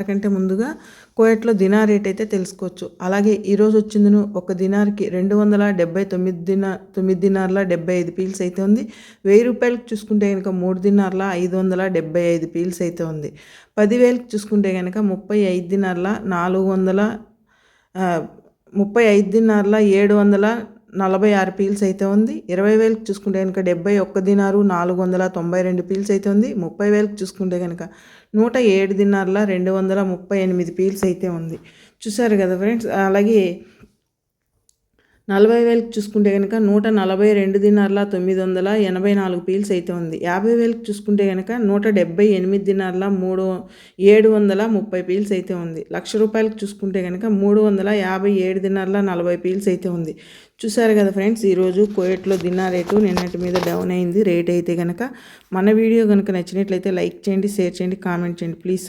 అందరికంటే ముందుగా కోయట్లో dinar rate అయితే తెలుసుకోవచ్చు. అలాగే ఈరోజు వచ్చిందను ఒక దినార్కి రెండు వందల డెబ్బై తొమ్మిది దిన తొమ్మిది దినార్ల డెబ్బై ఐదు పీల్స్ అయితే ఉంది. వెయ్యి రూపాయలకు చూసుకుంటే కనుక మూడు దినార్ల ఐదు వందల డెబ్బై ఐదు పీల్స్ అయితే ఉంది. పదివేలకు చూసుకుంటే కనుక ముప్పై ఐదు దినార్ల నాలుగు వందల ముప్పై ఐదు దినార్ల ఏడు వందల నలభై ఆరు పీల్స్ అయితే ఉంది. ఇరవై వేలకు చూసుకుంటే కనుక డెబ్బై ఒక్క దినారు నాలుగు వందల తొంభై రెండు పీల్స్ అయితే ఉంది. ముప్పై వేలకు చూసుకుంటే కనుక నూట ఏడు దినార్ల రెండు వందల ముప్పై ఎనిమిది పీల్స్ అయితే ఉంది. చూసారు కదా ఫ్రెండ్స్? అలాగే నలభై వేలకు చూసుకుంటే కనుక నూట నలభై రెండు దినార్ల తొమ్మిది వందల ఎనభై నాలుగు పీల్స్ అయితే ఉంది. యాభై వేలకు చూసుకుంటే కనుక నూట డెబ్బై ఎనిమిది దినార్ల మూడు ఏడు వందల ముప్పై పీల్స్ అయితే ఉంది. లక్ష రూపాయలకు చూసుకుంటే కనుక మూడు వందల యాభై ఏడు దినార్ల నలభై పీల్స్ అయితే ఉంది. చూసారు కదా ఫ్రెండ్స్ ఈరోజు కోయట్లో దిన్నా రేటు నిన్నటి మీద డౌన్ అయింది. రేట్ అయితే కనుక మన వీడియో కనుక నచ్చినట్లయితే లైక్ చేయండి షేర్ చేయండి కామెంట్ చేయండి. ప్లీజ్